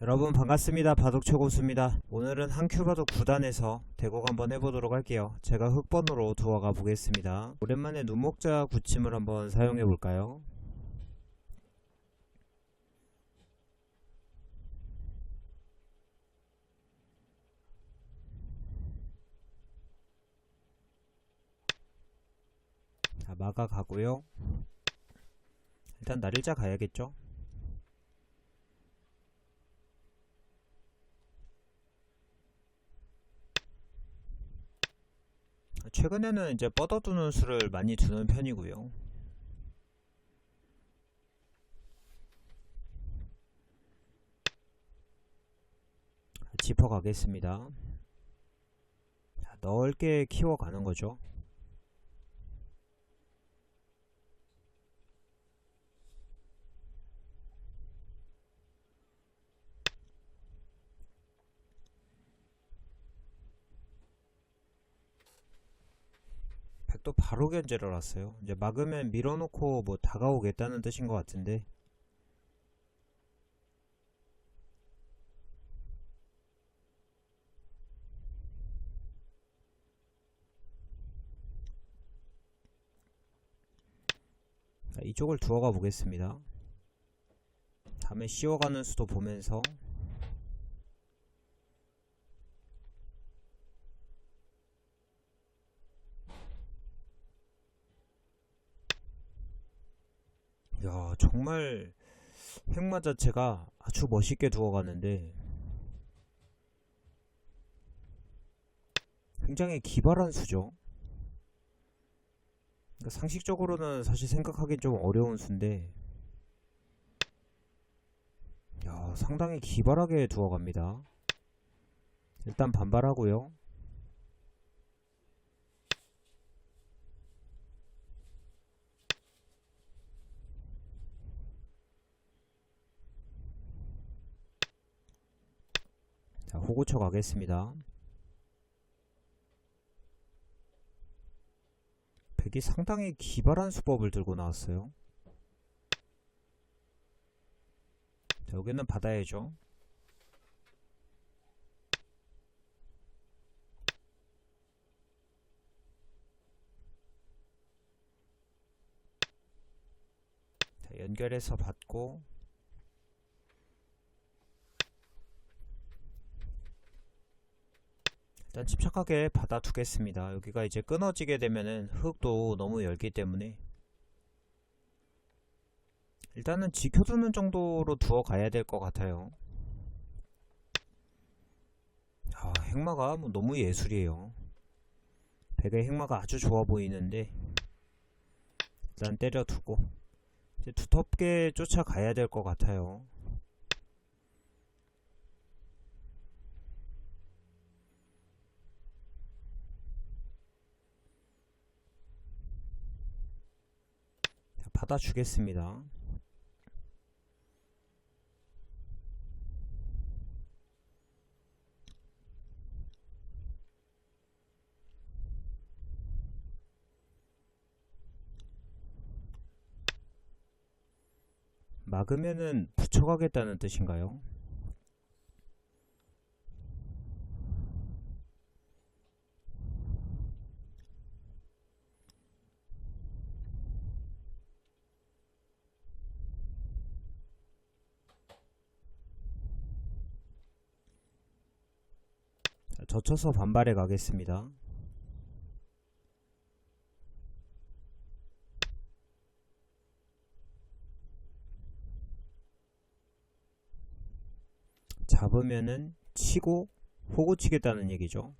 여러분 반갑습니다. 바둑 최고수입니다. 오늘은 한큐 바둑 9단에서 대국 한번 해보도록 할게요. 제가 흑번으로 두어가 보겠습니다. 오랜만에 눈목자 굳힘을 한번 사용해 볼까요? 자, 마가 가고요. 일단 날일자 가야겠죠? 최근에는 이제 뻗어두는 수를 많이 두는 편이고요. 짚어 가겠습니다. 자, 넓게 키워 가는 거죠. 백도 바로 견제를 왔어요. 이제 막으면 밀어놓고 뭐 다가오겠다는 뜻인 것 같은데. 자, 이쪽을 두어가 보겠습니다. 다음에 씌워가는 수도 보면서 야 정말 핵마 자체가 아주 멋있게 두어가는데 굉장히 기발한 수죠. 그러니까 상식적으로는 사실 생각하기엔 좀 어려운 수인데 야 상당히 기발하게 두어갑니다. 일단 반발하고요 자, 호구쳐 가겠습니다. 백이 상당히 기발한 수법을 들고 나왔어요. 자, 여기는 받아야죠. 자, 연결해서 받고 일단 침착하게 받아두겠습니다. 여기가 이제 끊어지게 되면은 흙도 너무 열기 때문에 일단은 지켜두는 정도로 두어 가야 될 것 같아요. 아, 행마가 뭐 너무 예술이에요. 백의 행마가 아주 좋아 보이는데 일단 때려두고 두텁게 쫓아가야 될 것 같아요. 자, 받아주겠습니다. 막으면은 붙여가겠다는 뜻인가요? 자, 젖혀서 반발해 가겠습니다. 잡으면은 치고 호구 치겠다는 얘기죠.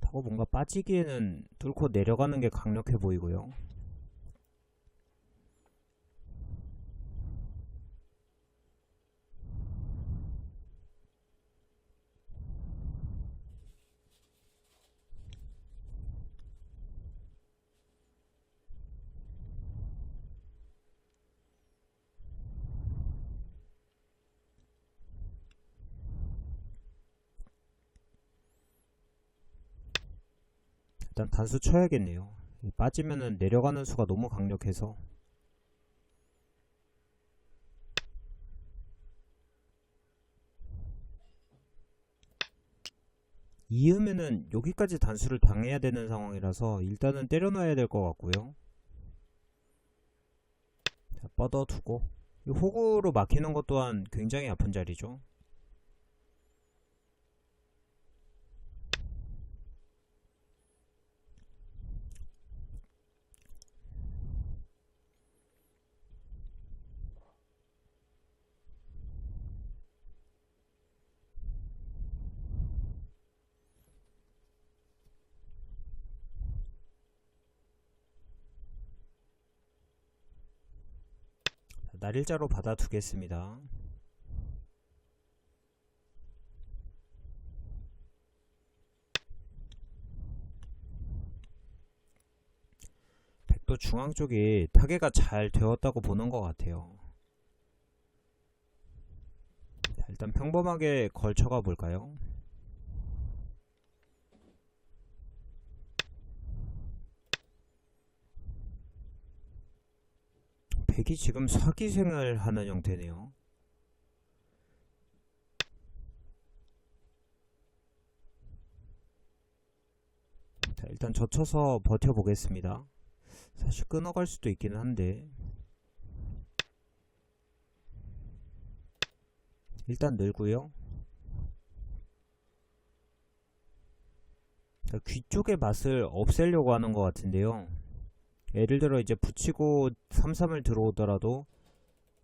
타고 뭔가 빠지기에는 뚫고 내려가는 게 강력해 보이고요. 일단 단수 쳐야겠네요. 빠지면은 내려가는 수가 너무 강력해서 이으면은 여기까지 단수를 당해야 되는 상황이라서 일단은 때려놔야 될 것 같고요. 자, 뻗어두고 이 호구로 막히는 것 또한 굉장히 아픈 자리죠. 자, 날일자로 받아두겠습니다. 백도 중앙 쪽이 타개가 잘 되었다고 보는 것 같아요. 자, 일단 평범하게 걸쳐가 볼까요? 백이 지금 사기생을 하는 형태네요. 자, 일단 젖혀서 버텨보겠습니다. 사실 끊어갈 수도 있기는 한데 일단 늘고요. 자, 귀 쪽의 맛을 없애려고 하는 것 같은데요. 예를 들어 이제 붙이고 3-3을 들어오더라도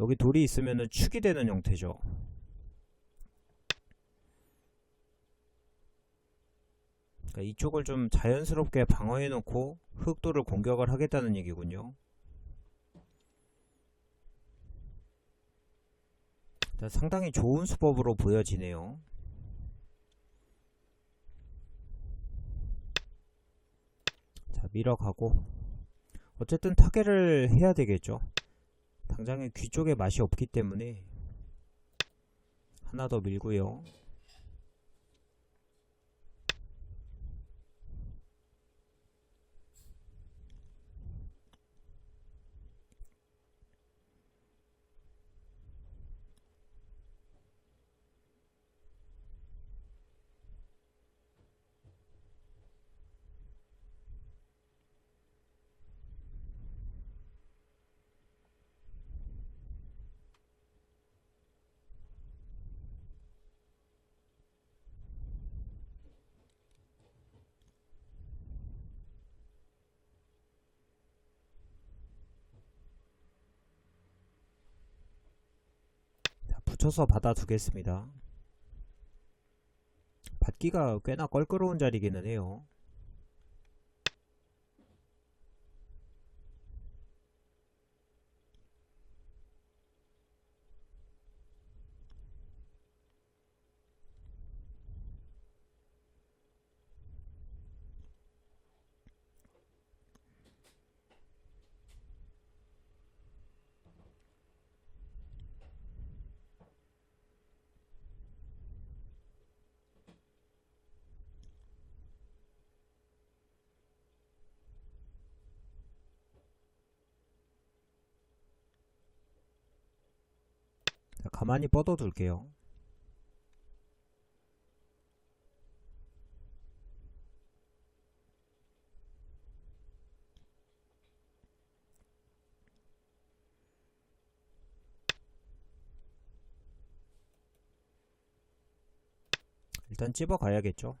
여기 돌이 있으면은 축이 되는 형태죠. 그러니까 이쪽을 좀 자연스럽게 방어해 놓고 흑도를 공격을 하겠다는 얘기군요. 자, 상당히 좋은 수법으로 보여지네요. 자, 밀어가고 어쨌든 타개를 해야 되겠죠. 당장에 귀 쪽에 맛이 없기 때문에 하나 더 밀고요. 자, 붙여서 받아두겠습니다. 받기가 꽤나 껄끄러운 자리기는 해요. 가만히 뻗어둘게요. 일단 찝어 가야겠죠.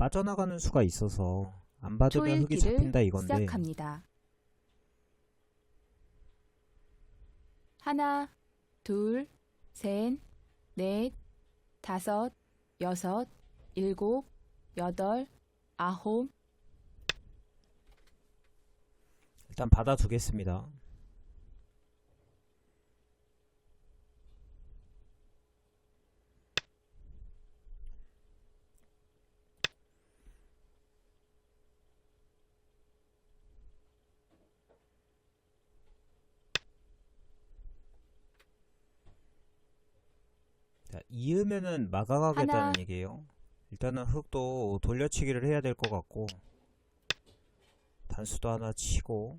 빠져나가는 수가 있어서 안 받으면 흙이 잡힌다 이건데 시작합니다. 하나, 둘, 셋, 넷, 다섯, 여섯, 일곱, 여덟, 아홉, 일단 받아두겠습니다. 이으면은 막아가겠다는 하나. 얘기예요. 일단은 흙도 돌려치기를 해야 될 것 같고 단수도 하나 치고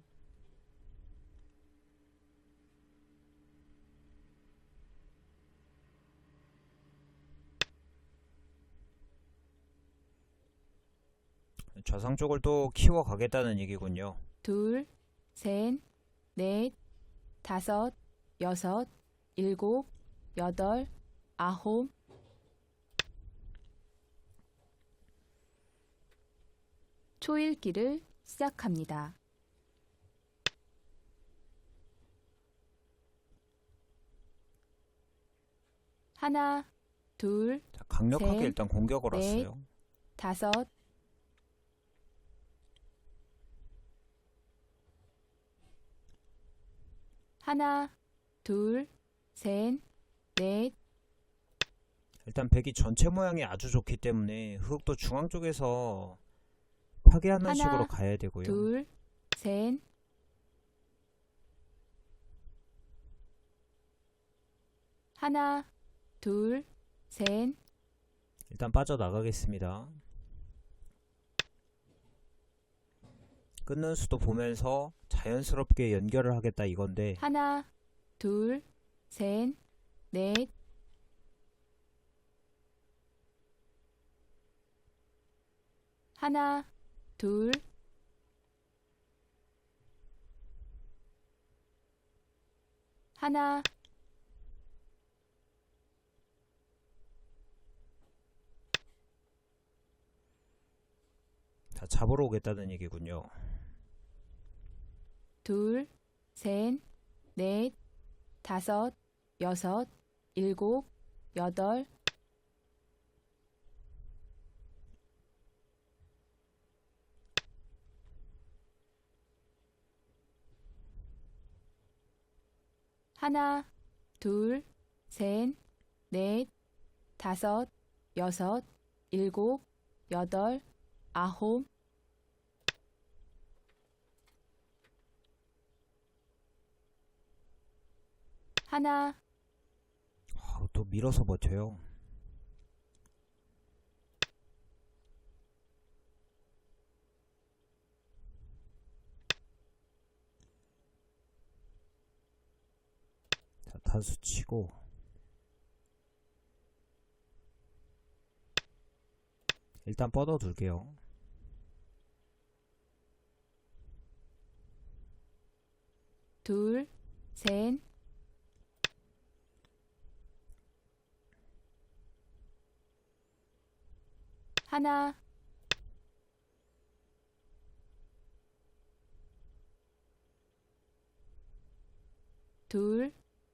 좌상 쪽을 또 키워 가겠다는 얘기군요. 둘, 셋, 넷, 다섯, 여섯, 일곱, 여덟, 아홉, 초읽기를 시작합니다. 하나, 둘, 자, 강력하게 셋, 일단 공격을 넷, 왔어요. 다섯, 하나, 둘, 셋, 넷, 일단 백이 전체 모양이 아주 좋기 때문에 흙도 중앙 쪽에서 파괴하는 하나, 식으로 가야 되고요. 둘, 셋, 하나, 둘, 셋, 일단 빠져나가겠습니다. 끊는 수도 보면서 자연스럽게 연결을 하겠다 이건데 하나, 둘, 셋, 넷, 하나, 둘, 하나, 다 잡으러 오겠다는 얘기군요. 둘, 셋, 넷, 다섯, 여섯, 일곱, 여덟, 하나, 둘, 셋, 넷, 다섯, 여섯, 일곱, 여덟, 아홉, 하나, 아, 또 밀어서 버텨요. 자, 단수 치고 일단 뻗어 둘게요. 둘, 셋, 하나, 둘,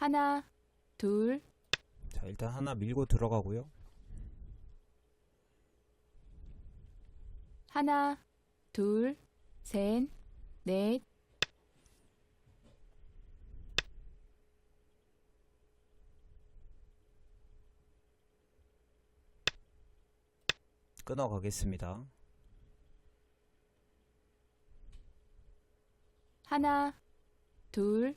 하나, 둘, 자, 일단 하나 밀고 들어가고요. 하나, 둘, 셋, 넷, 끊어 가겠습니다. 하나, 둘,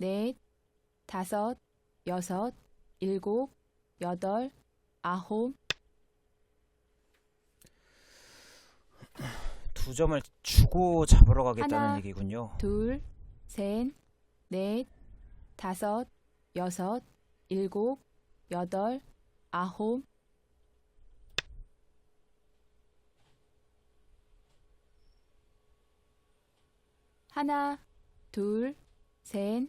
넷, 다섯, 여섯, 일곱, 여덟, 아홉, 두 점을 주고 잡으러 가겠다는 하나, 얘기군요. 둘, 셋, 넷, 다섯, 여섯, 일곱, 여덟, 아홉, 하나, 둘, 셋,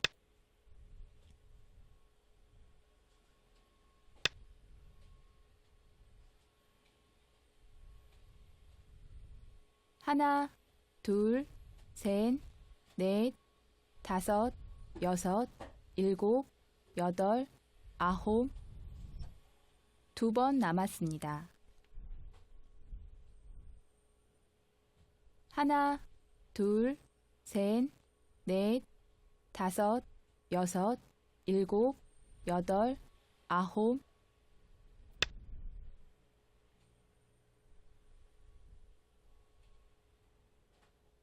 하나, 둘, 셋, 넷, 다섯, 여섯, 일곱, 여덟, 아홉, 두 번 남았습니다. 하나, 둘, 셋, 넷, 다섯, 여섯, 일곱, 여덟, 아홉,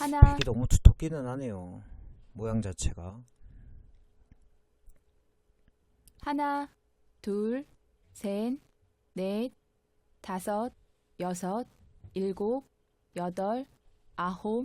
하나, 백이 너무 두텁기는 하네요. 모양 자체가. 하나, 둘, 셋, 넷, 다섯, 여섯, 일곱, 여덟, 아홉,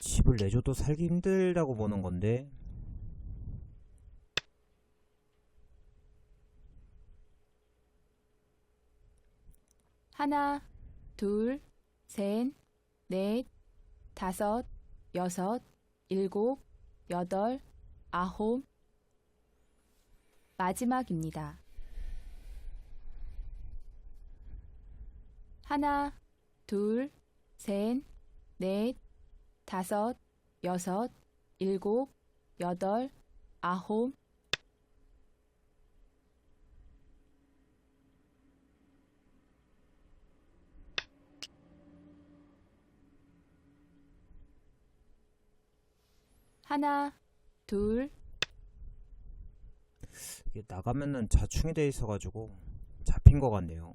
집을 내줘도 살기 힘들다고 보는 건데. 하나, 둘, 셋, 넷, 다섯, 여섯, 일곱, 여덟, 아홉. 마지막입니다. 하나, 둘, 셋, 넷, 다섯, 여섯, 일곱, 여덟, 아홉. 하나, 둘, 이게 나가면은 자충이 돼 있어가지고 잡힌 것 같네요.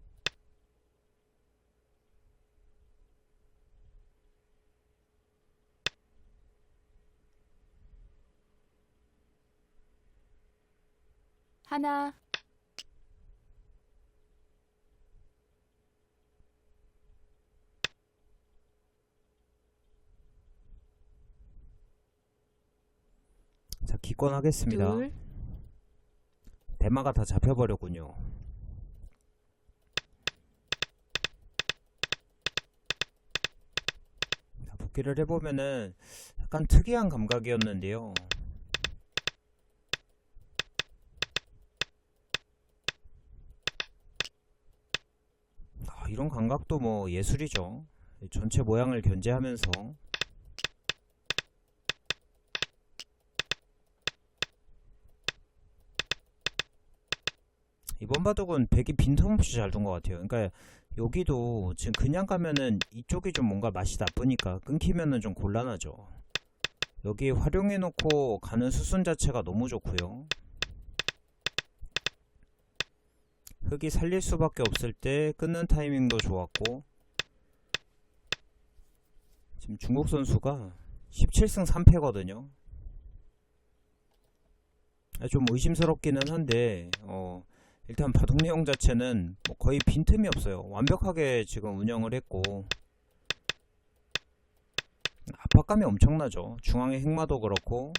하나 자 기권하겠습니다. 둘 대마가 다 잡혀버렸군요. 자, 복귀를 해보면은 약간 특이한 감각이었는데요. 이런 감각도 뭐 예술이죠. 전체 모양을 견제하면서 이번 바둑은 백이 빈틈없이 잘 둔 것 같아요. 그러니까 여기도 지금 그냥 가면은 이쪽이 좀 뭔가 맛이 나쁘니까 끊기면은 좀 곤란하죠. 여기 활용해 놓고 가는 수순 자체가 너무 좋고요. 흙이 살릴 수밖에 없을 때 끊는 타이밍도 좋았고 지금 중국 선수가 17승 3패거든요. 좀 의심스럽기는 한데 어, 일단 바둑 내용 자체는 뭐 거의 빈틈이 없어요. 완벽하게 지금 운영을 했고 압박감이 엄청나죠. 중앙의 행마도 그렇고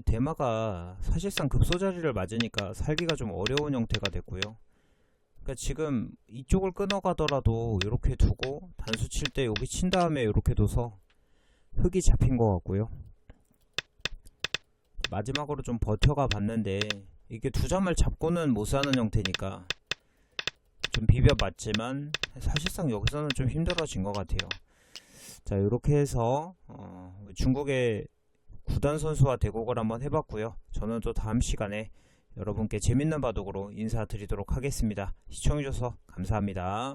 대마가 사실상 급소 자리를 맞으니까 살기가 좀 어려운 형태가 됐고요. 그러니까 지금 이쪽을 끊어가더라도 이렇게 두고 단수 칠 때 여기 친 다음에 이렇게 둬서 흙이 잡힌 것 같고요. 마지막으로 좀 버텨가 봤는데 이게 두 점을 잡고는 못 사는 형태니까 좀 비벼봤지만 사실상 여기서는 좀 힘들어진 것 같아요. 자 이렇게 해서 어, 중국의 구단 선수와 대국을 한번 해봤고요. 저는 또 다음 시간에 여러분께 재밌는 바둑으로 인사드리도록 하겠습니다. 시청해주셔서 감사합니다.